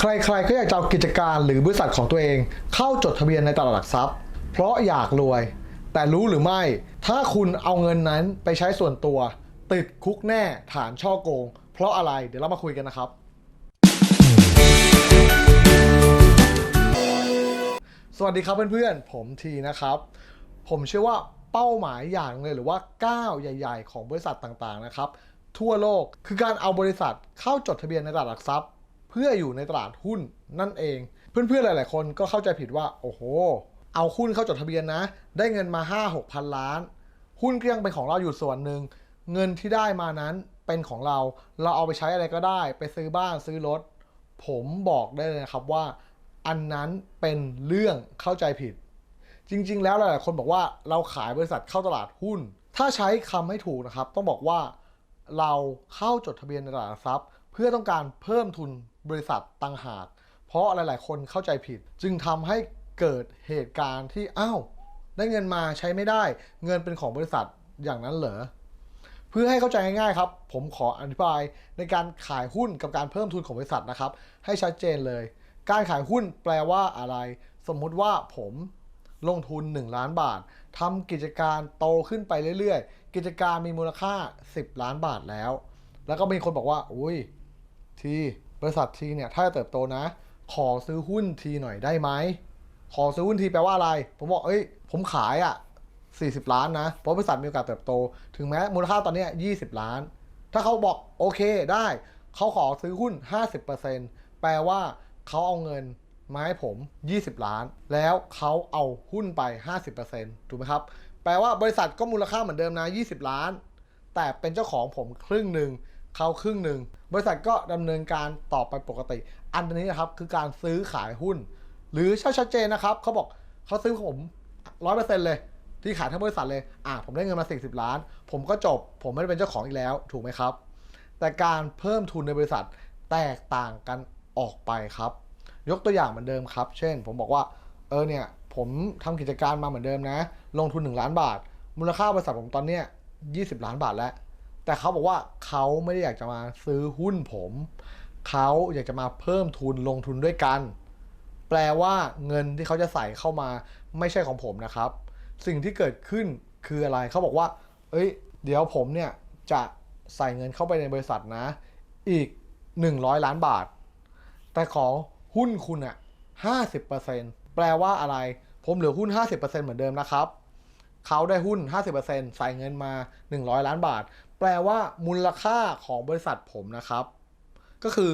ใครๆก็อยากจะเอากิจการหรือบริษัทของตัวเอง เข้าจดทะเบียนในตลาดหลักทรัพย์ เพราะอยากรวย แต่รู้หรือไม่ ถ้าคุณเอาเงินนั้นไปใช้ส่วนตัว ติดคุกแน่ฐานช่อโกง เพราะอะไรเดี๋ยวเรามาคุยกันนะครับ สวัสดีครับเพื่อนๆ ผมทีนะครับ ผมเชื่อว่าเป้าหมายอย่างหนึงเลยหรือว่าก้าวใหญ่ ๆ ของบริษัทต่างๆนะครับ ทั่วโลกคือการเอาบริษัทเข้าจดทะเบียนในตลาดหลักทรัพย์ พื่ออยู่ในตลาดหุ้นนั่นเอง เพื่อนๆหลาย ๆ คนก็เข้าใจผิดว่า โอ้โห เอาหุ้นเข้าจดทะเบียนนะ ได้เงินมา 5 6พันล้าน หุ้นก็ยังเป็นของเราอยู่ส่วนหนึ่ง เงินที่ได้มานั้นเป็นของเรา เราเอาไปใช้อะไรก็ได้ ไปซื้อบ้านซื้อรถ ผมบอกได้เลยนะครับว่า อันนั้นเป็นเรื่องเข้าใจผิด จริง ๆ แล้วหลายๆคนบอกว่าเราขายบริษัทเข้าตลาดหุ้น ถ้าใช้คำให้ถูกนะครับ ต้องบอกว่าเราเข้าจดทะเบียนในตลาดทรัพย์ พื่อต้องการเพิ่มทุนบริษัทต่างหาก เพราะหลายๆ คนเข้าใจผิด จึงทำให้เกิดเหตุการณ์ที่อ้าวได้เงินมาใช้ไม่ได้ เงินเป็นของบริษัทอย่างนั้นเหรอเพื่อให้เข้าใจง่ายๆครับ ผมขออธิบายในการขายหุ้นกับการเพิ่มทุนของบริษัทนะครับ ให้ชัดเจนเลย การขายหุ้นแปลว่าอะไร สมมุติว่าผมลงทุน 1 ล้านบาททำกิจการโตขึ้นไปเรื่อยๆ กิจการมีมูลค่า 10 ล้านบาทแล้ว แล้วก็มีคนบอกว่า อุ้ย ทีบริษัททีเนี่ยถ้าจะเติบโตนะ ขอซื้อหุ้นทีหน่อยได้ไหมขอซื้อหุ้นทีแปลว่าอะไร ผมบอกเอ้ย ผมขายอะ่ะ 40 ล้านนะ เพราะบริษัทมีโอกาสเติบโต ถึงแม้มูลค่าตอนนี้ย20 ล้าน ถ้าเขาบอกโอเคได้ เขาขอซื้อหุ้น 50%แปลว่าเขาเอาเงินมาให้ผม 20 ล้าน แล้วเขาเอาหุ้นไป 50%ถูกไหมครับ แปลว่าบริษัทก็มูลค่าเหมือนเดิมนะ 20 ล้าน แต่เป็นเจ้าของผมครึ่งหนึ่ง เขาครึ่งหนึ่ง บริษัทก็ดำเนินการต่อไปปกติ อันนี้นะครับคือการซื้อขายหุ้น หรือถ้าชัดเจนนะครับเขาบอกเขาซื้อผมร้อยเปอร์เซ็นต์เลยที่ขายทั้งบริษัทเลย อะผมได้เงินมา 40 ล้าน ผมก็จบ ผมไม่ได้เป็นเจ้าของอีกแล้ว ถูกไหมครับ แต่การเพิ่มทุนในบริษัทแตกต่างกันออกไปครับ ยกตัวอย่างเหมือนเดิมครับ เช่น ผมบอกว่า เออเนี่ย ผมทำกิจการมาเหมือนเดิมนะ ลงทุน 1 ล้านบาท มูลค่าบริษัทผมตอนเนี้ย20 ล้านบาทแล้ว แต่เขาบอกว่าเขาไม่ได้อยากจะมาซื้อหุ้นผม เขาอยากจะมาเพิ่มทุนลงทุนด้วยกัน แปลว่าเงินที่เขาจะใส่เข้ามาไม่ใช่ของผมนะครับ สิ่งที่เกิดขึ้นคืออะไรเขาบอกว่า เอ้ย เดี๋ยวผมเนี่ยจะใส่เงินเข้าไปในบริษัทนะ อีก 100 ล้านบาท แต่ขอหุ้นคุณอะ50%แปลว่าอะไร ผมเหลือหุ้น 50%เหมือนเดิมนะครับ เขาได้หุ้น 50%ใส่เงินมา 100 ล้านบาท แปลว่ามูลค่าของบริษัทผมนะครับ ก็คือ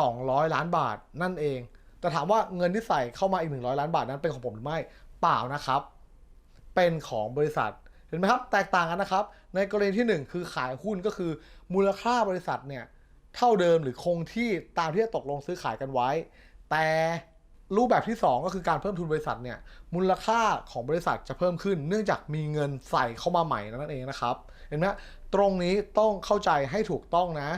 200 ล้านบาทนั่นเอง แต่ถามว่าเงินที่ใส่เข้ามาอีก 100 ล้านบาทนั้นเป็นของผมหรือไม่เปล่านะครับ เป็นของบริษัทเห็นไหมครับ แตกต่างกันนะครับ ในกรณีที่ 1 คือขายหุ้นก็คือ มูลค่าบริษัทเนี่ยเท่าเดิมหรือคงที่ตามที่ตกลงซื้อขายกันไว้ แต่รูปแบบที่ 2 ก็คือการเพิ่มทุนบริษัทเนี่ยมูลค่าของบริษัทจะเพิ่มขึ้น เนื่องจากมีเงินใส่เข้ามาใหม่นั่นเองนะครับ เห็นไหม ตรงนี้ต้องเข้าใจให้ถูกต้องนะ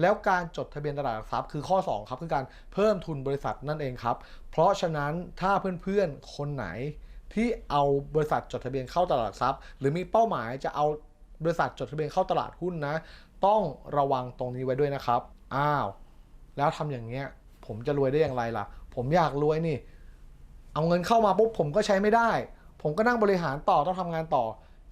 แล้วการจดทะเบียนตลาดหลักทรัพย์คือข้อ 2 ครับ คือการเพิ่มทุนบริษัทนั่นเองครับ เพราะฉะนั้นถ้าเพื่อนๆ คนไหน ที่เอาบริษัทจดทะเบียนเข้าตลาดหลักทรัพย์ หรือมีเป้าหมายจะเอาบริษัทจดทะเบียนเข้าตลาดหุ้นนะ ต้องระวังตรงนี้ไว้ด้วยนะครับ อ้าว แล้วทำอย่างเงี้ย ผมจะรวยได้อย่างไรล่ะ ผมอยากรวยนี่ เอาเงินเข้ามาปุ๊บผมก็ใช้ไม่ได้ ผมก็นั่งบริหารต่อต้องทำงานต่อ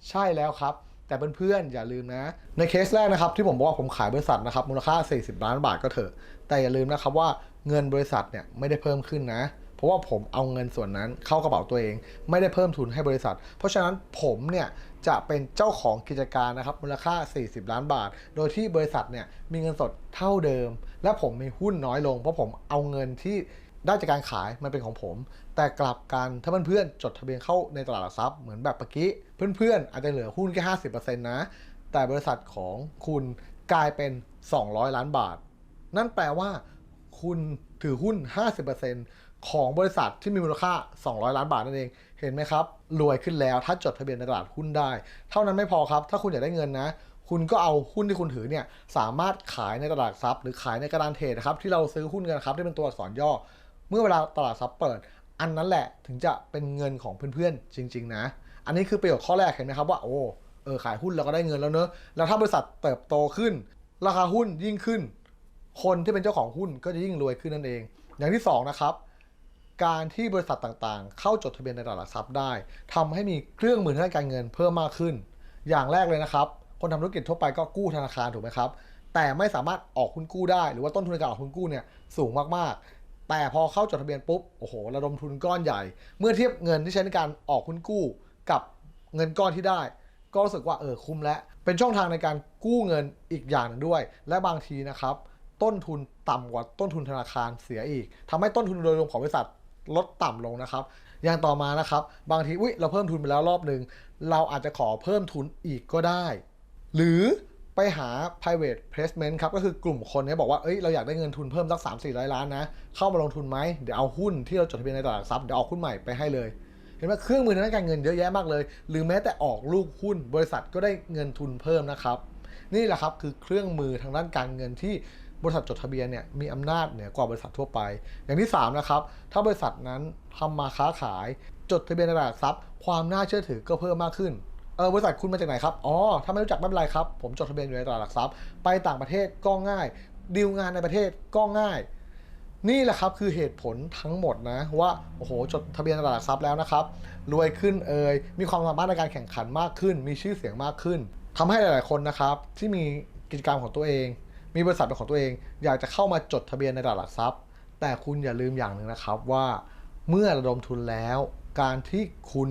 ใช่แล้วครับ แต่เพื่อนๆอย่าลืมนะ ในเคสแรกนะครับที่ผมบอกว่าผมขายบริษัทนะครับมูลค่า 40 ล้านบาทก็เถอะ แต่อย่าลืมนะครับว่าเงินบริษัทเนี่ยไม่ได้เพิ่มขึ้นนะ เพราะว่าผมเอาเงินส่วนนั้นเข้ากระเป๋าตัวเอง ไม่ได้เพิ่มทุนให้บริษัท เพราะฉะนั้นผมเนี่ยจะเป็นเจ้าของกิจการนะครับมูลค่า 40 ล้านบาท โดยที่บริษัทเนี่ยมีเงินสดเท่าเดิม และผมมีหุ้นน้อยลง เพราะผมเอาเงินที่ ได้จากการขายมันเป็นของผม แต่กลับกันถ้าเพื่อนๆจดทะเบียนเข้าในตลาดหลักทรัพย์เหมือนแบบเมื่อกี้เพื่อนๆอาจจะเหลือหุ้นแค่50%นต์นะ แต่บริษัทของคุณกลายเป็น 200 ล้านบาท นั่นแปลว่า คุณถือหุ้น 50%ของบริษัทที่มีมูลค่า 200 ล้านบาทนั่นเอง เห็นไหมครับ รวยขึ้นแล้วถ้าจดทะเบียนในตลาดหุ้นได้ เท่านั้นไม่พอครับ ถ้าคุณอยากได้เงินนะ คุณก็เอาหุ้นที่คุณถือเนี่ย สามารถขายในตลาดหลักทรัพย์ หรือขายในกระดานเทรดนะครับ ที่เราซื้อหุ้นกันครับที่เป็นตัวอักษรย่อ เมื่อเวลาตลาดทรัพย์เปิด อันนั้นแหละถึงจะเป็นเงินของเพื่อนๆ จริง ๆ นะ อันนี้คือประโยชน์ข้อแรกเห็นไหมครับว่าโอ้เออขายหุ้นเราก็ได้เงินแล้วเนอะแล้วถ้าบริษัทเติบโตขึ้น ราคาหุ้นยิ่งขึ้น คนที่เป็นเจ้าของหุ้นก็จะยิ่งรวยขึ้นนั่นเอง อย่างที่สองนะครับการที่บริษัทต่างๆ เข้าจดทะเบียนในตลาดหลักทรัพย์ได้ทำให้มีเครื่องมือทางการเงินเพิ่มมากขึ้น อย่างแรกเลยนะครับ คนทำธุรกิจทั่วไปก็กู้ธนาคารถูกไหมครับ แต่ไม่สามารถออกหุ้นกู้ได้ หรือว่าต้นทุนในการออกหุ้นกู้เนี่ยสูงมากๆ แต่พอเข้าจดทะเบียนปุ๊บ โอ้โห ระดมทุนก้อนใหญ่ เมื่อเทียบเงินที่ใช้ในการออกหุ้นกู้กับเงินก้อนที่ได้ ก็รู้สึกว่าเออคุ้มแล้วเป็นช่องทางในการกู้เงินอีกอย่างหนึงด้วย และบางทีนะครับ ต้นทุนต่ำกว่าต้นทุนธนาคารเสียอีกทำให้ต้นทุนโดยรวมของบริษัทลดต่ำลงนะครับ อย่างต่อมานะครับ บางทีอุ้ยเราเพิ่มทุนไปแล้วรอบหนึ่งเราอาจจะขอเพิ่มทุนอีกก็ได้ หรือ ไปหา private placement ครับ ก็คือกลุ่มคนเนี้บอกว่า เอ้ย เราอยากได้เงินทุนเพิ่มสัก 3 4 0 0 ล้านนะ เข้ามาลงทุนไหม เดี๋ยวเอาหุ้นที่เราจดทะเบียนในตลาดหลักทรัพย์ เดี๋ยวออกหุ้นใหม่ไปให้เลย เห็นไหมเครื่องมือทางด้านการเงินเยอะแยะมากเลย หรือแม้แต่ออกลูกหุ้น บริษัทก็ได้เงินทุนเพิ่มนะครับ นี่แหละครับคือเครื่องมือทางด้านการเงินที่บริษัทจดทะเบียนเนี่ยมีอำนาจเหนือกว่าบริษัททั่วไป อย่างที่ 3 นะครับ ถ้าบริษัทนั้นทำมาค้าขาย จดทะเบียนในตลาดหลักทรัพย์ ความน่าเชื่อถือก็เพิ่มมากขึ้น เออบริษัทคุณมาจากไหนครับ อ๋อ ถ้าไม่รู้จักไม่เป็นไรครับ ผมจดทะเบียนอยู่ในตลาดหลักทรัพย์ ไปต่างประเทศก็ง่าย ดีลงานในประเทศก็ง่าย นี่แหละครับคือเหตุผลทั้งหมดนะว่า โอ้โห จดทะเบียนในตลาดหลักทรัพย์แล้วนะครับ รวยขึ้นเอ่ย มีความสามารถในการแข่งขันมากขึ้น มีชื่อเสียงมากขึ้นทำให้หลาย ๆ คนนะครับที่มีกิจกรรมของตัวเอง มีบริษัทเป็นของตัวเอง อยากจะเข้ามาจดทะเบียนในตลาดหลักทรัพย์ แต่คุณอย่าลืมอย่างหนึ่งนะครับว่า เมื่อระดมทุนแล้ว การที่คุณ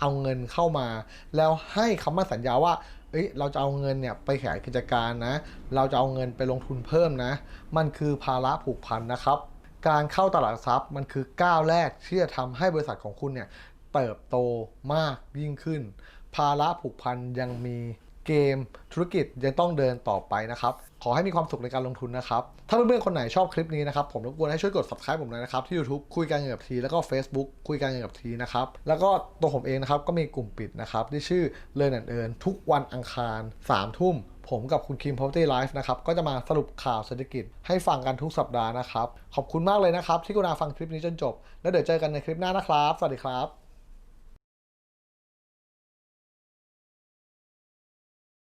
เอาเงินเข้ามา แล้วให้คำมั่นสัญญาว่าเอ้ยเราจะเอาเงินเนี่ยไปขยายกิจการนะ เราจะเอาเงินไปลงทุนเพิ่มนะ มันคือภาระผูกพันนะครับ การเข้าตลาดหลักทรัพย์มันคือก้าวแรกที่จะทำให้บริษัทของคุณเนี่ยเติบโตมากยิ่งขึ้น ภาระผูกพันยังมีเกมธุรกิจยังต้องเดินต่อไปนะครับ อให้มีความสุขในการลงทุนนะครับ ถ้าเพื่อนๆคนไหนชอบคลิปนี้นะครับ ผมรบกวนให้ช่วยกด subscribe ผมหน่อยนะครับ ที่ YouTube คุยกันเงินกับที แล้วก็ Facebook คุยกันเงินกับทีนะครับ แล้วก็ตัวผมเองนะครับ ก็มีกลุ่มปิดนะครับ ที่ชื่อ Learn and Earn ทุกวันอังคาร3ทุ่ม ผมกับคุณคิม Property Life นะครับ ก็จะมาสรุปข่าวเศรษฐกิจให้ฟังกันทุกสัปดาห์นะครับ ขอบคุณมากเลยนะครับที่กรุณาฟังคลิปนี้จนจบ แล้วเดี๋ยวเจอกันในคลิปหน้านะครับ สวัสดีครับ